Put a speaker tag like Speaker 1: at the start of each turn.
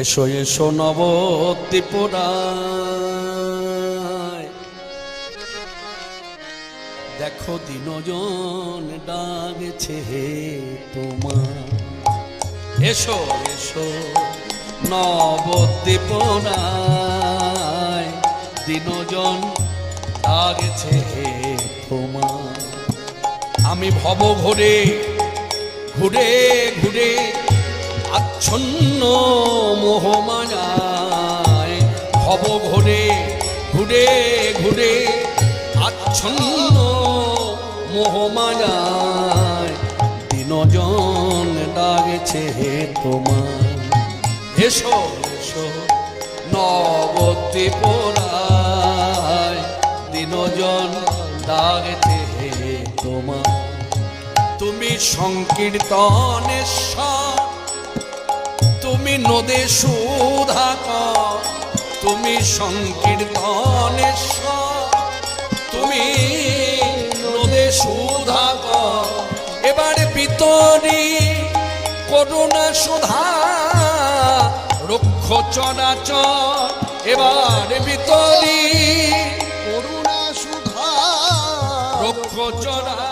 Speaker 1: এসো এসো নবত্রিপুরায় দেখো দিনজন ডাকছে হে তোমার। এসো এসো নবদ্বীপনায় দিনজন ডাকছে হে তোমার। আমি ভব ঘুরে ঘুরে ঘুরে আচ্ছন্ন মোহমায়ায় ভব ঘুরে ঘুরে ঘুরে, আচ্ছন্ন মোহমায়ায় দিনজন ডাকছে হে তোমার এসো এসো নবতী পোড়ায় দিনজন ডাকছে হে তোমার তুমি সংকীর্তনেশ্বর নদে সুধাকর তুমি সংকীর্তনেশ্বর, তুমি নদে সুধাকর এবারে পিতরি করুণা সুধা, রক্ষ চরাচর। এবারে পিতরি
Speaker 2: করুণা সুধা,
Speaker 1: রক্ষ চরা